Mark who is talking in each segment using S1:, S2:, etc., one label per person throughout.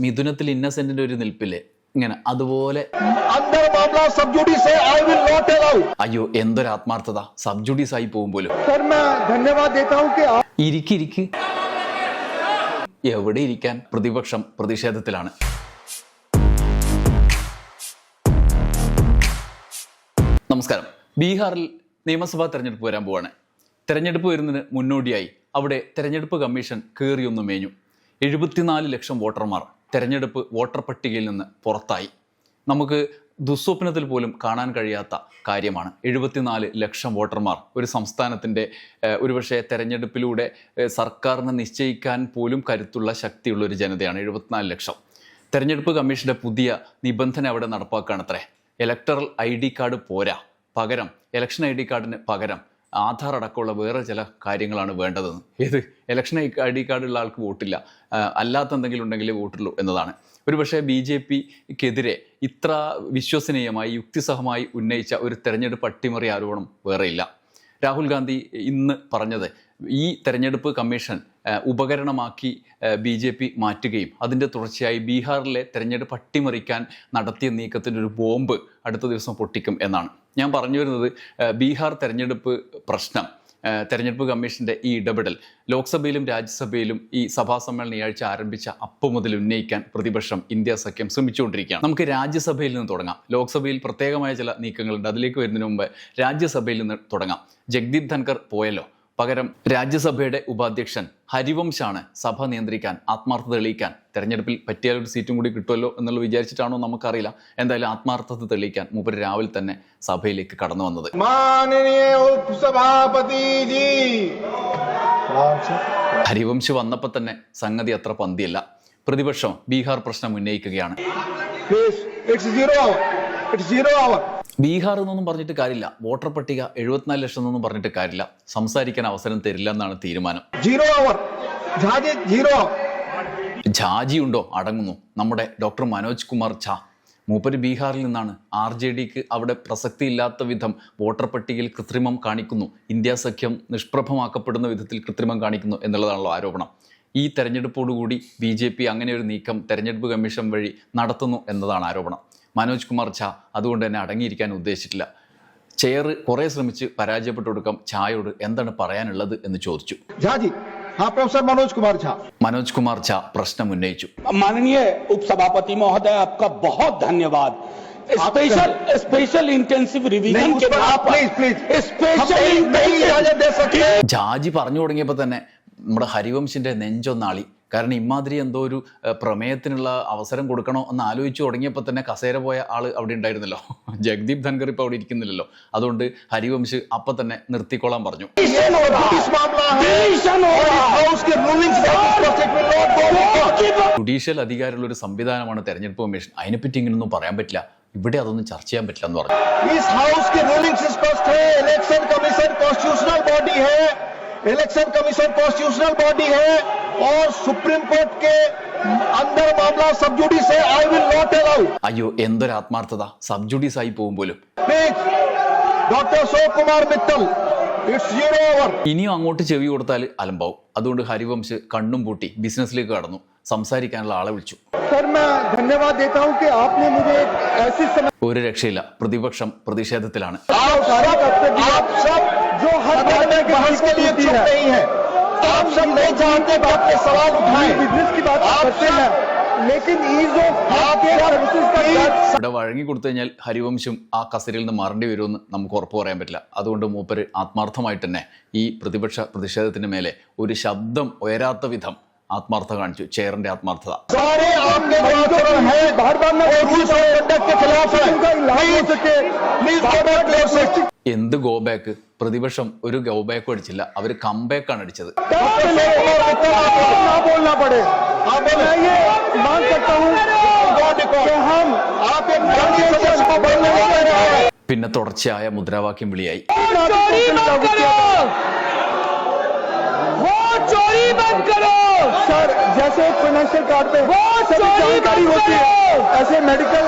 S1: മിഥുനത്തിൽ ഇന്നസെന്റിന്റെ ഒരു നിൽപ്പില്ലേ ഇങ്ങനെ അതുപോലെ. അയ്യോ എന്തൊരു ആത്മാർത്ഥത. സബ്ജുഡീസ് ആയി
S2: പോകുമ്പോലും
S1: ഇരിക്കി എവിടെ ഇരിക്കാൻ പ്രതിപക്ഷം പ്രതിഷേധത്തിലാണ്. നമസ്കാരം. ബീഹാറിൽ നിയമസഭാ തെരഞ്ഞെടുപ്പ് വരാൻ പോവാണ്. തെരഞ്ഞെടുപ്പ് വരുന്നതിന് മുന്നോടിയായി അവിടെ തെരഞ്ഞെടുപ്പ് കമ്മീഷൻ കയറിയൊന്നു മേഞ്ഞു. എഴുപത്തിനാല് ലക്ഷം വോട്ടർമാർ. തെരഞ്ഞെടുപ്പ് വോട്ടർ പട്ടികയിൽ നിന്ന് പുറത്തായി. നമുക്ക് ദുസ്വപ്നത്തിൽ പോലും കാണാൻ കഴിയാത്ത കാര്യമാണ്. എഴുപത്തിനാല് ലക്ഷം വോട്ടർമാർ ഒരു സംസ്ഥാനത്തിന്റെ ഒരുപക്ഷെ തെരഞ്ഞെടുപ്പിലൂടെ സർക്കാരിനെ നിശ്ചയിക്കാൻ പോലും കരുത്തുള്ള ശക്തിയുള്ള ഒരു ജനതയാണ് എഴുപത്തിനാല് ലക്ഷം. തെരഞ്ഞെടുപ്പ് കമ്മീഷന്റെ പുതിയ നിബന്ധന അവിടെ നടപ്പാക്കുകയാണത്രേ. ഇലക്ടറൽ ഐ ഡി കാർഡ് പോരാ. പകരം ഇലക്ഷൻ ഐ ഡി കാർഡിന് പകരം ആധാർ അടക്കമുള്ള വേറെ ചില കാര്യങ്ങളാണ് വേണ്ടതെന്ന്. ഏത്? ഇലക്ഷൻ ഐ ഡി കാർഡുള്ള ആൾക്ക് വോട്ടില്ല. അല്ലാത്ത എന്തെങ്കിലും ഉണ്ടെങ്കിലേ വോട്ടുള്ളൂ എന്നതാണ്. ഒരുപക്ഷെ ബി ജെ പിക്കെതിരെ ഇത്ര വിശ്വസനീയമായി യുക്തിസഹമായി ഉന്നയിച്ച ഒരു തെരഞ്ഞെടുപ്പ് അട്ടിമറി ആരോപണം വേറെയില്ല. രാഹുൽ ഗാന്ധി ഇന്ന് പറഞ്ഞത് ഈ തെരഞ്ഞെടുപ്പ് കമ്മീഷൻ ഉപകരണമാക്കി ബി ജെ പി മാറ്റുകയും അതിന്റെ തുടർച്ചയായി ബീഹാറിലെ തെരഞ്ഞെടുപ്പ് അട്ടിമറിക്കാൻ നടത്തിയ നീക്കത്തിന്റെ ഒരു ബോംബ് അടുത്ത ദിവസം പൊട്ടിക്കും എന്നാണ്. ഞാൻ പറഞ്ഞു വരുന്നത് ബീഹാർ തെരഞ്ഞെടുപ്പ് പ്രശ്നം തെരഞ്ഞെടുപ്പ് കമ്മീഷന്റെ ഈ ഇടപെടൽ ലോക്സഭയിലും രാജ്യസഭയിലും ഈ സഭാ സമ്മേളനം ആഴ്ച ആരംഭിച്ച അപ്പം മുതൽ ഉന്നയിക്കാൻ പ്രതിപക്ഷം ഇന്ത്യ സഖ്യം ശ്രമിച്ചുകൊണ്ടിരിക്കുകയാണ്. നമുക്ക് രാജ്യസഭയിൽ നിന്ന് തുടങ്ങാം. ലോക്സഭയിൽ പ്രത്യേകമായ ചില നീക്കങ്ങളുണ്ട്. അതിലേക്ക് വരുന്നതിന് മുമ്പ് രാജ്യസഭയിൽ നിന്ന് തുടങ്ങാം. ജഗ്ദീപ് ധൻകർ പോയല്ലോ. പകരം രാജ്യസഭയുടെ ഉപാധ്യക്ഷൻ ഹരിവംശാണ് സഭ നിയന്ത്രിക്കാൻ ആത്മാർത്ഥത തെളിയിക്കാൻ. തെരഞ്ഞെടുപ്പിൽ പറ്റിയാൽ ഒരു സീറ്റും കൂടി കിട്ടുമല്ലോ എന്നുള്ള വിചാരിച്ചിട്ടാണോ നമുക്കറിയില്ല. എന്തായാലും ആത്മാർത്ഥത തെളിയിക്കാൻ മുമ്പ് രാവിലെ തന്നെ സഭയിലേക്ക് കടന്നു വന്നത്. ഹരിവംശ് വന്നപ്പോൾ തന്നെ സംഗതി അത്ര പന്തിയല്ല. പ്രതിപക്ഷം ബീഹാർ പ്രശ്നം ഉന്നയിക്കുകയാണ്. ബീഹാർ എന്നൊന്നും പറഞ്ഞിട്ട് കാര്യമില്ല. വോട്ടർ പട്ടിക എഴുപത്തിനാല് ലക്ഷം എന്നൊന്നും പറഞ്ഞിട്ട് കാര്യമില്ല. സംസാരിക്കാൻ അവസരം തരില്ല എന്നാണ് തീരുമാനം
S2: ജീറോ അവർ ജീറോ
S1: ഝാജി ഉണ്ടോ? അടങ്ങുന്നു. നമ്മുടെ ഡോക്ടർ മനോജ് കുമാർ ഝ. മൂപ്പര് ബീഹാറിൽ നിന്നാണ്. ആർ ജെ ഡിക്ക് അവിടെ പ്രസക്തിയില്ലാത്ത വിധം വോട്ടർ പട്ടികയിൽ കൃത്രിമം കാണിക്കുന്നു. ഇന്ത്യ സഖ്യം നിഷ്പ്രഭമാക്കപ്പെടുന്ന വിധത്തിൽ കൃത്രിമം കാണിക്കുന്നു എന്നുള്ളതാണല്ലോ ആരോപണം. ഈ തെരഞ്ഞെടുപ്പോടുകൂടി ബി ജെ പി അങ്ങനെ ഒരു നീക്കം തെരഞ്ഞെടുപ്പ് കമ്മീഷൻ വഴി നടത്തുന്നു എന്നതാണ് ആരോപണം. മനോജ് കുമാർ ഝാ അതുകൊണ്ട് തന്നെ അടങ്ങിയിരിക്കാൻ ഉദ്ദേശിച്ചിട്ടില്ല ചെയർ കുറേ ശ്രമിച്ച് പരാജയപ്പെട്ടു കൊടുക്കാം ഛായോട് എന്താണ് പറയാനുള്ളത് എന്ന് ചോദിച്ചു
S2: झाजी हाँ प्रोफेसर मनोज कुमार झा
S1: മനോജ് കുമാർ ഝാ പ്രശ്നം ഉന്നയിച്ചു
S3: माननीय उपसभापति महोदय आपका बहुत धन्यवाद स्पेशल स्पेशल इंटेंसिव रिवीजन
S2: नहीं, उस
S3: के
S2: पर
S3: नाम
S2: आप प्लीज प्लीज
S3: स्पेशल
S2: नहीं नहीं इजाजत दे सकते
S1: ജാജി പറഞ്ഞു തുടങ്ങിയപ്പോൾ തന്നെ നമ്മുടെ ഹരിവംശിന്റെ നെഞ്ചൊന്നാളി കാരണം ഇമാതിരി എന്തോ ഒരു പ്രമേയത്തിനുള്ള അവസരം കൊടുക്കണോ എന്ന് ആലോചിച്ചു തുടങ്ങിയപ്പോൾ തന്നെ കസേര പോയ ആൾ അവിടെ ഉണ്ടായിരുന്നല്ലോ. ജഗദീപ് ധൻകർ ഇപ്പോൾ അവിടെ ഇരിക്കുന്നില്ലല്ലോ. അതുകൊണ്ട് ഹരിവംശ് അപ്പം തന്നെ നിർത്തിക്കൊള്ളാൻ പറഞ്ഞു. ജുഡീഷ്യൽ അധികാരമുള്ള ഒരു സംവിധാനമാണ് തെരഞ്ഞെടുപ്പ് കമ്മീഷൻ. അതിനെപ്പറ്റി ഇങ്ങനൊന്നും പറയാൻ പറ്റില്ല. ഇവിടെ അതൊന്നും ചർച്ച ചെയ്യാൻ പറ്റില്ല എന്ന് പറഞ്ഞു.
S2: ഇലക്ഷൻ കമ്മീഷൻ കോൺസ്റ്റിറ്റ്യൂഷണൽ ബോഡി ഹേ है इलेक्शन कमीशन कॉन्स्टिट्यूशनल बॉडी है इलेक्शन कमीशन कॉन्स्टिट्यूशनल बॉडी है और सुप्रीम कोर्ट के अंदर मामला सब जुडिस है आई विल नॉट अलाउ
S1: അയ്യോ എന്തൊരു ആത്മാർത്ഥത സബ് ജുഡീസ് ആയി പോകും പോലും
S2: please doctor Ashok Kumar Mittal it's zero over
S1: ഇനിയും അങ്ങോട്ട് ചെവി കൊടുത്താൽ അലമ്പാവും അതുകൊണ്ട് ഹരിവംശ് കണ്ണും പൂട്ടി ബിസിനസ്സിലേക്ക് കടന്നു സംസാരിക്കാനുള്ള ആളെ വിളിച്ചു
S2: सर मैं धन्यवाद देता हूं कि आपने मुझे एक ऐसी समय
S1: ഒരു രക്ഷയില്ല പ്രതിപക്ഷം പ്രതിഷേധത്തിലാണ്
S2: आप सब आप सब जो हर बात के बहस के लिए चुप नहीं है आप सब नहीं जानते बात के सवाल उठाए बिजनेस की बात करते हैं लेकिन ईज ऑफ आपके सर्विसेज का
S1: ഇവിടെ വഴങ്ങി കൊടുത്തു കഴിഞ്ഞാൽ ഹരിവംശം ആ കസരിൽ നിന്ന് മാറേണ്ടി വരുമെന്ന് നമുക്ക് ഉറപ്പ് പറയാൻ പറ്റില്ല അതുകൊണ്ട് മൂപ്പര് ആത്മാർത്ഥമായിട്ട് തന്നെ ഈ പ്രതിപക്ഷ പ്രതിഷേധത്തിന് മേലെ ഒരു ശബ്ദം ഉയരാത്ത വിധം ആത്മാർത്ഥ കാണിച്ചു ചെയറിന്റെ ആത്മാർത്ഥത എന്ത് ഗോ ബാക്ക് പ്രതിപക്ഷം ഒരു ഗോ ബാക്കും അടിച്ചില്ല. അവർ
S2: കംബാക്ക് ആണ് അടിച്ചത്.
S1: പിന്നെ തുടർച്ചയായ മുദ്രാവാക്യം വിളിയായി.
S2: सर जैसे फाइनेंशियल कार्ड पे ऐसे मेडिकल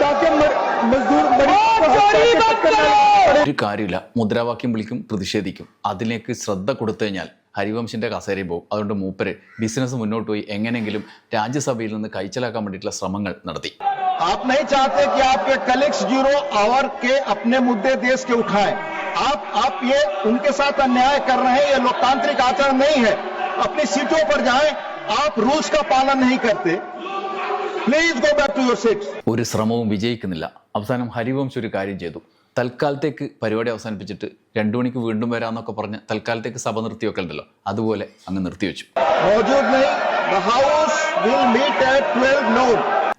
S2: ताकि म- मजदूर मरीज को
S3: चोरी
S2: हफ्ता के
S3: मत
S2: चक्कर में
S3: करो
S1: ഒരു കാര്യമില്ല മുദ്രാവാക്യം വിളിക്കും പ്രതിഷേധിക്കും അതിലേക്ക് ശ്രദ്ധ കൊടുത്തു കഴിഞ്ഞാൽ ഹരിവംശിന്റെ കസേരയും പോകും അതുകൊണ്ട് മൂപ്പര് ബിസിനസ് മുന്നോട്ട് പോയി എങ്ങനെയെങ്കിലും രാജ്യസഭയിൽ നിന്ന് കൈച്ചലാക്കാൻ വേണ്ടിയിട്ടുള്ള ശ്രമങ്ങൾ നടത്തി
S2: आप नहीं चाहते कि आपके कलीग्स जीरो आवर के अपने मुद्दे देश के उठाएं आप आप ये उनके साथ अन्याय कर रहे हैं ये लोकतांत्रिक आचरण नहीं है अपनी सीटों पर जाएं आप रूल्स का पालन नहीं करते
S1: ഒരു ശ്രമവും വിജയിക്കുന്നില്ല. അവസാനം ഹരിവംശ ഒരു കാര്യം ചെയ്തു. തൽക്കാലത്തേക്ക് പരിപാടി അവസാനിപ്പിച്ചിട്ട് രണ്ടു മണിക്ക് വീണ്ടും വരാന്നൊക്കെ പറഞ്ഞ് തൽക്കാലത്തേക്ക് സഭ നിർത്തിയൊക്കെ ഉണ്ടല്ലോ അതുപോലെ അങ്ങ് നിർത്തിവെച്ചു.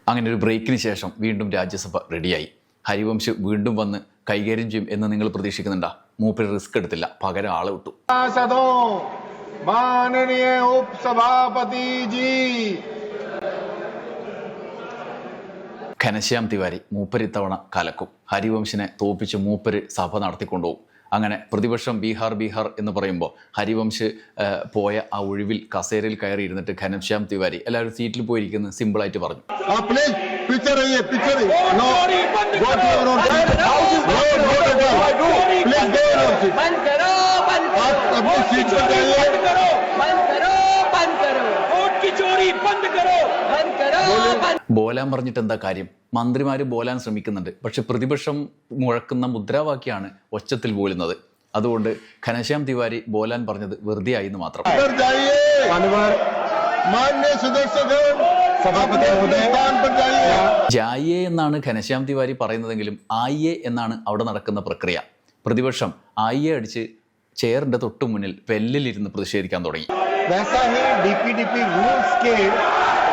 S1: അങ്ങനെ ഒരു ബ്രേക്കിന് ശേഷം വീണ്ടും രാജ്യസഭ റെഡിയായി ഹരിവംശ് വീണ്ടും വന്ന് കൈകാര്യം ചെയ്യും എന്ന് നിങ്ങൾ പ്രതീക്ഷിക്കുന്നുണ്ടാ? മൂപ്പര് റിസ്ക് എടുത്തില്ല. പകരം ആളെ വിട്ടു.
S2: മാനനീയ
S1: ഘനശ്യാം തിവാരി മൂപ്പര് ഇത്തവണ കലക്കും ഹരിവംശിനെ തോപ്പിച്ച് മൂപ്പര് സഭ നടത്തിക്കൊണ്ടുപോകും അങ്ങനെ പ്രതിപക്ഷം ബീഹാർ ബീഹാർ എന്ന് പറയുമ്പോൾ ഹരിവംശ് ആ, പോയ ആ ഒഴിവിൽ കസേരയിൽ കയറി ഇരുന്നിട്ട് ഘനശ്യാം തിവാരി എല്ലാവരും സീറ്റിൽ പോയിരിക്കുന്നത് സിമ്പിളായിട്ട് പറഞ്ഞു
S2: आप प्लीज पीछे रहिए पीछे रहिए no go to your own please go your seat
S4: बंद करो बंद
S2: आप
S4: करो
S2: अपनी सीट पर जाइए
S4: बंद करो बंद करो वोट की चोरी बंद करो बंद करो बंद
S1: ബോലാൻ പറഞ്ഞിട്ട് എന്താ കാര്യം? മന്ത്രിമാർ ബോലാൻ ശ്രമിക്കുന്നുണ്ട്. പക്ഷെ പ്രതിപക്ഷം മുഴക്കുന്ന മുദ്രാവാക്യാണ് ഒച്ചത്തിൽ ബോലുന്നത്. അതുകൊണ്ട് ഘനശ്യാം തിവാരി ബോലാൻ പറഞ്ഞത് വെറുതെ ആയി എന്ന് മാത്രം. ജായേ എന്നാണ് ഘനശ്യാം തിവാരി പറയുന്നതെങ്കിലും ആയിയെ എന്നാണ് അവിടെ നടക്കുന്ന പ്രക്രിയ. പ്രതിപക്ഷം ആയിയെ അടിച്ച് ചെയറിന്റെ തൊട്ടു മുന്നിൽ വെല്ലിലിരുന്ന് പ്രതിഷേധിക്കാൻ തുടങ്ങി.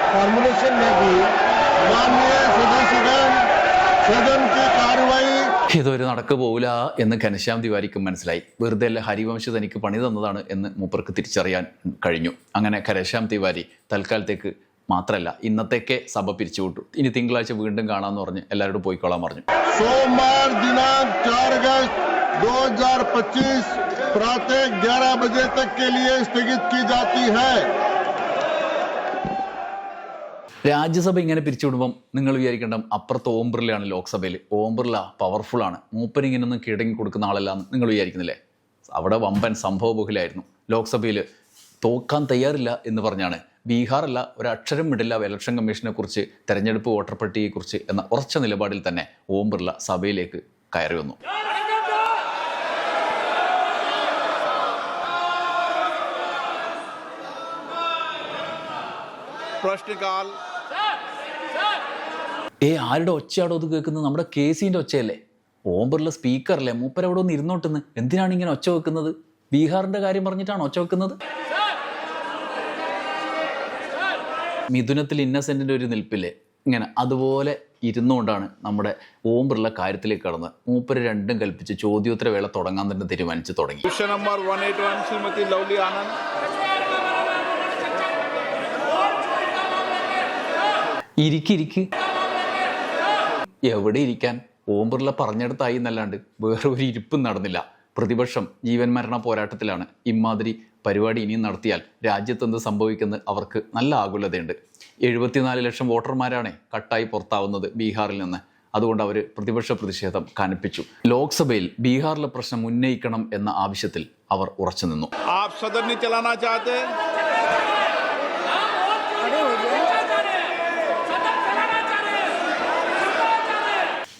S2: वैसा ही डीपीडीपी रूल्स के फॉर्मुलेशन में भी माननीय सदस्यगण सदन की कार्रवाई
S1: ഇതൊരു നടക്ക് പോകില്ല എന്ന് ഘനശ്യാം തിവാരിക്കും മനസ്സിലായി വെറുതെ അല്ല ഹരിവംശ് തനിക്ക് പണി തന്നതാണ് എന്ന് മൂപ്പർക്ക് തിരിച്ചറിയാൻ കഴിഞ്ഞു അങ്ങനെ ഘനശ്യാം തിവാരി തൽക്കാലത്തേക്ക് മാത്രമല്ല ഇന്നത്തേക്ക് സഭ പിരിച്ചുവിട്ടു ഇനി തിങ്കളാഴ്ച വീണ്ടും കാണാമെന്ന് പറഞ്ഞ് എല്ലാവരോടും പോയിക്കോളാൻ പറഞ്ഞു
S2: सोमवार दिनांक 4 अगस्त 2025 प्रातः 11 बजे तक के लिए स्थगित की जाती है
S1: രാജ്യസഭ ഇങ്ങനെ പിരിച്ചുവിടുമ്പം നിങ്ങൾ വിചാരിക്കേണ്ട അപ്പുറത്ത് ഓം ബിർളയാണ് ലോക്സഭയിൽ ഓം ബിർള പവർഫുൾ ആണ് മൂപ്പൻ ഇങ്ങനൊന്നും കീഴടങ്ങി കൊടുക്കുന്ന ആളല്ല എന്ന് നിങ്ങൾ വിചാരിക്കുന്നില്ലേ അവിടെ വമ്പൻ സംഭവബഹുലായിരുന്നു ലോക്സഭയിൽ തോക്കാൻ തയ്യാറില്ല എന്ന് പറഞ്ഞാണ് ബീഹാറല്ല ഒരക്ഷരം വിടില്ല ഇലക്ഷൻ കമ്മീഷനെ കുറിച്ച് തെരഞ്ഞെടുപ്പ് വോട്ടർ പട്ടികയെക്കുറിച്ച് എന്ന ഉറച്ച നിലപാടിൽ തന്നെ ഓം ബിർള സഭയിലേക്ക് കയറി വന്നു
S5: प्रश्नकाल
S1: ഏ ആരുടെ ഒച്ചയാടോ അത് കേൾക്കുന്നത്? നമ്മുടെ കെ സിന്റെ ഒച്ചയല്ലേ? ഓംബറിലെ സ്പീക്കറല്ലേ? മൂപ്പരവിടെ ഒന്ന് ഇരുന്നോട്ടെന്ന്. എന്തിനാണ് ഇങ്ങനെ ഒച്ച വെക്കുന്നത്? ബീഹാറിന്റെ കാര്യം പറഞ്ഞിട്ടാണ് ഒച്ച വെക്കുന്നത്? മിഥുനത്തിൽ ഇന്നസെന്റിന്റെ ഒരു നിൽപ്പില്ലേ? ഇങ്ങനെ അതുപോലെ ഇരുന്നുകൊണ്ടാണ് നമ്മുടെ ഓം കാര്യത്തിലേക്ക് കടന്ന് മൂപ്പര് രണ്ടും കൽപ്പിച്ച് ചോദ്യോത്തര വേള തുടങ്ങാൻ തന്നെ തീരുമാനിച്ച് തുടങ്ങി.
S5: നമ്പർ
S1: ഇരിക്കിരിക്ക് എവിടെ ഇരിക്കാൻ? ഓം ബിർള പറഞ്ഞെടുത്തായി എന്നല്ലാണ്ട് വേറെ ഒരു ഇരിപ്പും നടന്നില്ല. പ്രതിപക്ഷം ജീവൻ മരണ പോരാട്ടത്തിലാണ് ഇമാതിരി പരിപാടി ഇനിയും നടത്തിയാൽ രാജ്യത്ത് എന്ത് സംഭവിക്കുന്നത് അവർക്ക് നല്ല ആകുലതയുണ്ട്. എഴുപത്തിനാല് ലക്ഷം വോട്ടർമാരാണ് കട്ടായി പുറത്താവുന്നത് ബീഹാറിൽ നിന്ന്. അതുകൊണ്ട് അവർ പ്രതിപക്ഷ പ്രതിഷേധം കനപ്പിച്ചു. ലോക്സഭയിൽ ബീഹാറിലെ പ്രശ്നം ഉന്നയിക്കണം എന്ന ആവശ്യത്തിൽ അവർ ഉറച്ചു നിന്നു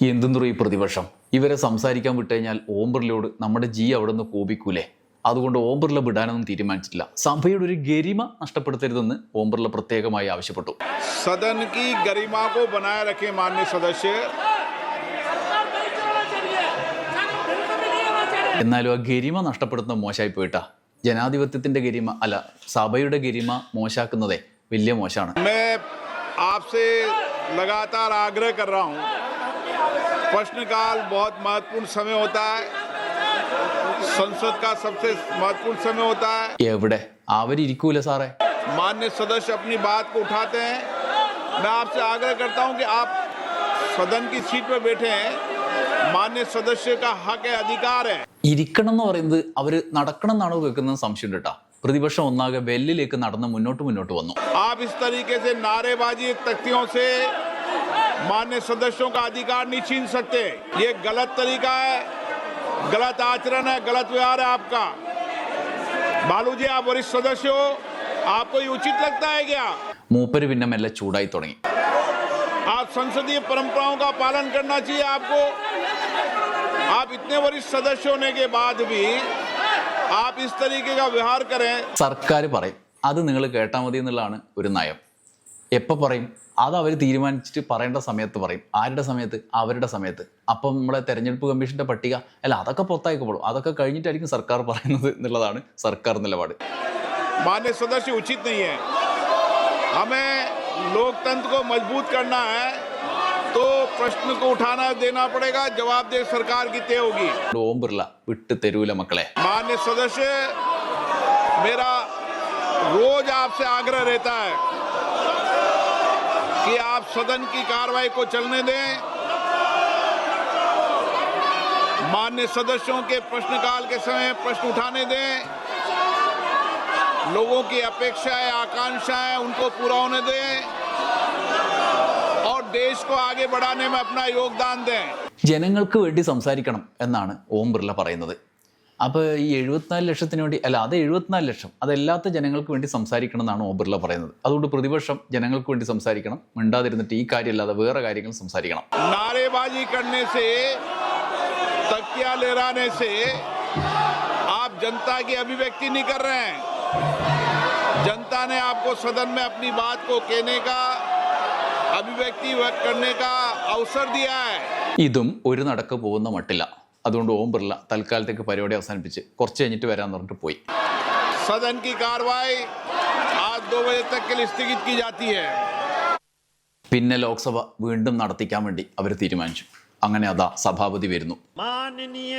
S1: എന്തെന്നു ഈ പ്രതിപക്ഷം ഇവരെ സംസാരിക്കാൻ വിട്ടുകഴിഞ്ഞാൽ ഓം നമ്മുടെ ജി അവിടെ നിന്ന് കോപിക്കൂലേ? അതുകൊണ്ട് ഓം വിടാനൊന്നും തീരുമാനിച്ചിട്ടില്ല. സഭയുടെ ഒരു ഗരിമ നഷ്ടപ്പെടുത്തരുതെന്ന് ഓം പ്രത്യേകമായി ആവശ്യപ്പെട്ടു.
S5: സദൻ കോ ബനായ
S1: എന്നാലും ആ ഗരിമ നഷ്ടപ്പെടുത്തുന്ന മോശമായി പോയിട്ടാ. ജനാധിപത്യത്തിന്റെ ഗരിമ അല്ല സഭയുടെ ഗരിമ മോശാക്കുന്നതേ വലിയ മോശമാണ്.
S5: ആഗ്രഹം प्रश्नकाल बहुत महत्वपूर्ण समय होता है संसद का सबसे महत्वपूर्ण समय होता है
S1: എവിടെ അവരിയ്ക്കൂല സാറേ
S5: मान्य सदस्य अपनी बात को उठाते हैं मैं आपसे आग्रह करता हूं कि आप सदन की सीट पर बैठे हैं मान्य सदस्य का हक है अधिकार है
S1: ഇരിക്കണം എന്ന് പറയുന്നത് അവര് നടക്കണം എന്നാണോ കേൾക്കുന്നത് സംശയം കേട്ടാ പ്രതിപക്ഷം ഒന്നാകെ വെല്ലിലേക്ക് നടന്ന് മുന്നോട്ട് മുന്നോട്ട് വന്നു
S5: आप इस तरीके से नारेबाजी तख्तियों से मान्य सदस्यों का अधिकार नहीं छीन सकते ये गलत तरीका है गलत आचरण है गलत व्यवहार है आपका बालू जी आप वरिष्ठ सदस्य हो आपको ये उचित लगता है क्या
S1: മൂപ്പര് പിന്നെ മെല്ലെ ചൂടായി തുടങ്ങി
S5: आप संसदीय परंपराओं का पालन करना चाहिए आपको आप इतने वरिष्ठ सदस्य होने के बाद भी आप इस तरीके का व्यवहार करें
S1: സർക്കാർ പറയും അത് നിങ്ങൾ കേട്ടാൽ മതി എന്നുള്ളതാണ് ഒരു നയം എപ്പോൾ പറയും അത് അവർ തീരുമാനിച്ചിട്ട് പറയേണ്ട സമയത്ത് പറയും ആരുടെ സമയത്ത് അവരുടെ സമയത്ത് അപ്പം നമ്മുടെ തെരഞ്ഞെടുപ്പ് കമ്മീഷന്റെ പട്ടിക അല്ല അതൊക്കെ പുറത്തായിക്കോളും അതൊക്കെ കഴിഞ്ഞിട്ടായിരിക്കും സർക്കാർ പറയുന്നത് എന്നുള്ളതാണ് സർക്കാർ നിലപാട്
S5: मान्य सदस्य उचित नहीं है हमें लोकतंत्र को मजबूत करना है तो प्रश्न को उठाना देना पड़ेगा जवाबदेह सरकार की तय होगी
S1: ഓം ബിർള വിട്ട് തരൂല മക്കളെ
S5: मान्य सदस्य मेरा रोज आपसे आग्रह रहता है कि आप सदन की कार्रवाई को चलने दें मान्य सदस्यों के प्रश्नकाल के समय प्रश्न उठाने दें लोगों की अपेक्षाएं आकांक्षाएं उनको पूरा होने दें और देश को आगे बढ़ाने में अपना योगदान दें
S1: ജനങ്ങൾക്ക് വേണ്ടി സംസാരിക്കണം എന്നാണ് ഓം ബിർള പറയുന്നത് അപ്പോൾ ഈ എഴുപത്തിനാല് ലക്ഷത്തിന് വേണ്ടി അല്ല അത് എഴുപത്തിനാല് ലക്ഷം അതല്ലാത്ത ജനങ്ങൾക്ക് വേണ്ടി സംസാരിക്കണം എന്നാണ് ഓം ബിർള പറയുന്നത് അതുകൊണ്ട് പ്രതിപക്ഷം ജനങ്ങൾക്ക് വേണ്ടി സംസാരിക്കണം മിണ്ടാതിരുന്നിട്ട് ഈ കാര്യമല്ലാതെ വേറെ കാര്യങ്ങൾ സംസാരിക്കണം
S5: नारेबाजी करने से तकिया लहराने से आप जनता की अभिव्यक्ति नहीं कर रहे हैं जनता ने आपको सदन में अपनी बात को कहने का अभिव्यक्ति व्यक्त करने का अवसर दिया है
S1: ഇതും ഒരു നടക്ക് പോകുന്ന മട്ടില്ല അതുകൊണ്ട് ഓം ബിർള തൽക്കാലത്തേക്ക് പരിപാടി അവസാനിപ്പിച്ച് കുറച്ച് കഴിഞ്ഞിട്ട് വരാന്ന് പറഞ്ഞിട്ട് പോയി.
S5: സദൻ കി കാർവായി
S1: പിന്നെ ലോക്സഭ വീണ്ടും നടത്തിക്കാൻ വേണ്ടി അവർ തീരുമാനിച്ചു. അങ്ങനെ അതാ സഭാപതി വരുന്നു.
S6: മാനനീയ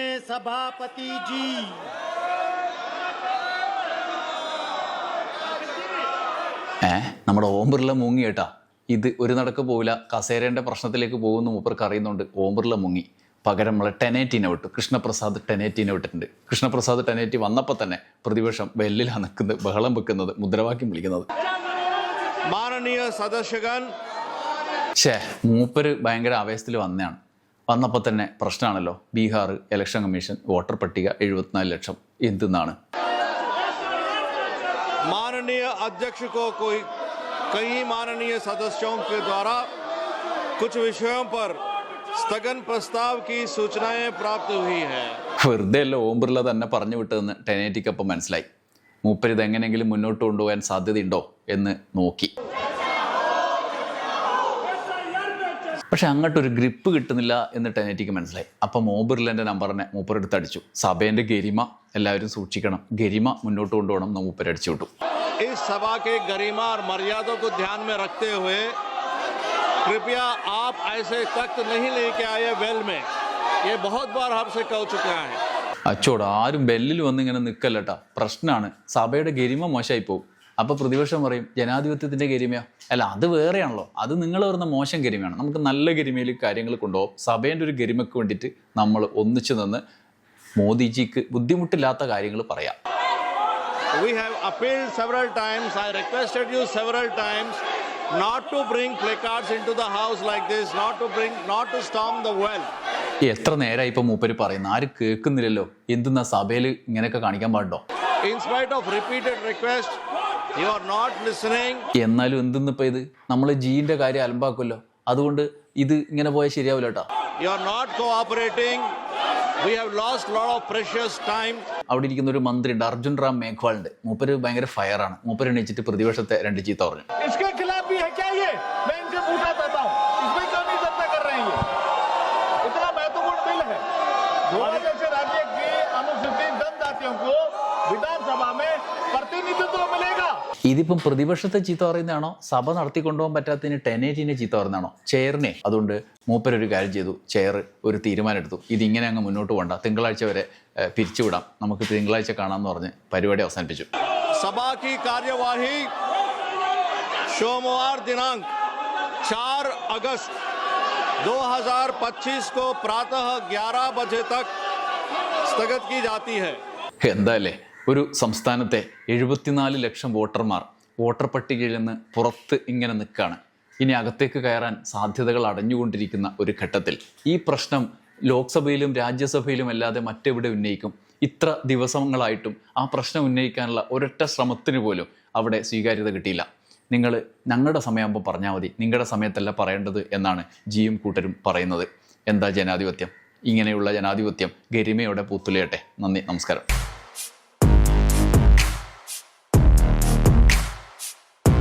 S1: ഏ? നമ്മുടെ ഓം ബിർള മുങ്ങി കേട്ടാ ഇത് ഒരു നടക്ക് പോവില്ല. കസേരന്റെ പ്രശ്നത്തിലേക്ക് പോകുന്നു മൂപ്പർക്ക് അറിയുന്നുണ്ട്. ഓം ബിർള മുങ്ങി. പകരം നമ്മളെ ടെനേറ്റിനെ വിട്ടു കൃഷ്ണപ്രസാദ് ടെനേറ്റിനെ വിട്ടിട്ടുണ്ട് കൃഷ്ണപ്രസാദ് ടെനേറ്റി വന്നപ്പോൾ തന്നെ പ്രതിപക്ഷം വെല്ലിലാണ് നിൽക്കുന്നത് ബഹളം വെക്കുന്നത് മുദ്രാവാക്യം വിളിക്കുന്നത്
S6: माननीय सदस्यगण
S1: ഷേ മൂപ്പര് ഭയങ്കര ആവേശത്തിൽ വന്നതാണ് വന്നപ്പോൾ തന്നെ പ്രശ്നമാണല്ലോ ബീഹാർ ഇലക്ഷൻ കമ്മീഷൻ വോട്ടർ പട്ടിക എഴുപത്തിനാല് ലക്ഷം എന്തെന്നാണ്
S6: माननीय अध्यक्ष को कोई कई माननीय सदस्यों के द्वारा कुछ विषयों पर സ്ഥഗൻ പ്രസ്താവ് കി സൂചനയെ പ്രാപ്ത് ഹുയി ഹെ
S1: വെറുതെ അല്ല ഓം തന്നെ പറഞ്ഞു വിട്ടതെന്ന് ടെനേറ്റിക്ക് അപ്പം മനസ്സിലായി. മൂപ്പരിത് ഇത് എങ്ങനെയെങ്കിലും മുന്നോട്ട് കൊണ്ടുപോകാൻ സാധ്യതയുണ്ടോ എന്ന് നോക്കി. പക്ഷെ അങ്ങോട്ടൊരു ഗ്രിപ്പ് കിട്ടുന്നില്ല എന്ന് ടെനേറ്റിക്ക് മനസ്സിലായി. അപ്പം ഓം നമ്പറിനെ നമ്പറിനെ മൂപ്പരെടുത്തടിച്ചു. സഭേന്റെ ഗരിമ എല്ലാവരും സൂക്ഷിക്കണം. ഗരിമ മുന്നോട്ട് കൊണ്ടുപോകണം എന്ന് മൂപ്പരടിച്ചു വിട്ടു.
S6: ഈ സഭാ ഗരിമ മര്യാദ ധ്യാൻ മേ റഖ്തേ कृपया आप ऐसे तख्त नहीं लेके आए वेल में ये बहुत बार आपसे कह चुका है
S1: അച്ചോട് ആരും ബെല്ലിൽ വന്ന് ഇങ്ങനെ നിൽക്കല്ലട്ടാ പ്രശ്നമാണ് സഭയുടെ ഗരിമ മോശമായി പോകും അപ്പൊ പ്രതിപക്ഷം പറയും ജനാധിപത്യത്തിന്റെ ഗരിമയോ അല്ല അത് വേറെയാണല്ലോ അത് നിങ്ങൾ പറയുന്ന മോശം ഗരിമയാണ് നമുക്ക് നല്ല ഗരിമയിൽ കാര്യങ്ങൾ കൊണ്ടുപോകും സഭേൻ്റെ ഒരു ഗരിമയ്ക്ക് വേണ്ടിയിട്ട് നമ്മൾ ഒന്നിച്ചു നിന്ന് മോദിജിക്ക് ബുദ്ധിമുട്ടില്ലാത്ത കാര്യങ്ങൾ പറയാം
S6: We have appealed several times. I requested you several times Not to bring placards into the house like this, not to bring, not to storm the well.
S1: എത്ര നേരമായി ഇപ്പൊ മൂപ്പര് പറയുന്നു ആരും കേൾക്കുന്നില്ലല്ലോ. എന്തെന്നാ സഭയിൽ ഇങ്ങനെയൊക്കെ കാണിക്കാൻ പാടുണ്ടോ?
S6: In spite of repeated requests, you are not listening.
S1: എന്നാലും എന്തെന്നിപ്പോ ഇത്? നമ്മൾ ജീന്റെ കാര്യം അലമ്പാക്കുമല്ലോ. അതുകൊണ്ട് ഇത് ഇങ്ങനെ പോയാൽ ശരിയാവില്ല കേട്ടോ
S6: You are not cooperating. We have lost a lot of precious time.
S1: അവിടെ ഇരിക്കുന്ന ഒരു മന്ത്രി ഉണ്ട് അർജുൻ റാം മേഘ്വാൾ ഉണ്ട് മൂപ്പര് ഭയങ്കര ഫയറാണ് മൂപ്പര് എണീച്ചിട്ട് പ്രതിപക്ഷത്തെ രണ്ട് ചീത്ത പറഞ്ഞു.
S2: इसके खिलाफ भी है क्या ये मैं इनसे पूछना चाहता हूँ इसमें क्यों नहीं चर्चा कर रहे हैं ये इतना महत्वपूर्ण बिल है गोवा जैसे राज्य की अनुसूचित जनजातियों को विधानसभा में प्रतिनिधित्व मिलेगा
S1: ഇതിപ്പം പ്രതിപക്ഷത്തെ ചീത്ത പറയുന്നതാണോ സഭ നടത്തിക്കൊണ്ടുപോകാൻ പറ്റാത്തതിന് ടെനേറ്റിനെ ചീത്ത പറയുന്നതാണോ ചെയറിനെ അതുകൊണ്ട് മൂപ്പര് ഒരു കാര്യം ചെയ്തു ചെയർ ഒരു തീരുമാനം എടുത്തു ഇതിങ്ങനെ അങ്ങ് മുന്നോട്ട് പോകണ്ട തിങ്കളാഴ്ച വരെ ഏഹ്, പിരിച്ചുവിടാം നമുക്ക് തിങ്കളാഴ്ച കാണാമെന്ന് പറഞ്ഞ് പരിപാടി അവസാനിപ്പിച്ചു
S6: सभा की कार्यवाही सोमवार दिनांक 4 अगस्त 2025 को प्रातः 11 बजे तक स्थगित की जाती है
S1: എന്തായാലേ ഒരു സംസ്ഥാനത്തെ എഴുപത്തിനാല് ലക്ഷം വോട്ടർമാർ വോട്ടർ പട്ടികയിൽ നിന്ന് പുറത്ത് ഇങ്ങനെ നിൽക്കുകയാണ് ഇനി അകത്തേക്ക് കയറാൻ സാധ്യതകൾ അടഞ്ഞുകൊണ്ടിരിക്കുന്ന ഒരു ഘട്ടത്തിൽ ഈ പ്രശ്നം ലോക്സഭയിലും രാജ്യസഭയിലും അല്ലാതെ മറ്റെവിടെ ഉന്നയിക്കും ഇത്ര ദിവസങ്ങളായിട്ടും ആ പ്രശ്നം ഉന്നയിക്കാനുള്ള ഒരൊറ്റ ശ്രമത്തിന് പോലും അവിടെ സ്വീകാര്യത കിട്ടിയില്ല നിങ്ങൾ ഞങ്ങളുടെ സമയമാകുമ്പോൾ പറഞ്ഞാൽ മതി. നിങ്ങളുടെ സമയത്തല്ല പറയേണ്ടത് എന്നാണ് ജിയും കൂട്ടരും പറയുന്നത്. എന്താ ജനാധിപത്യം? ഇങ്ങനെയുള്ള ജനാധിപത്യം ഗരിമയോടെ പൂത്തുലയട്ടെ. നന്ദി നമസ്കാരം.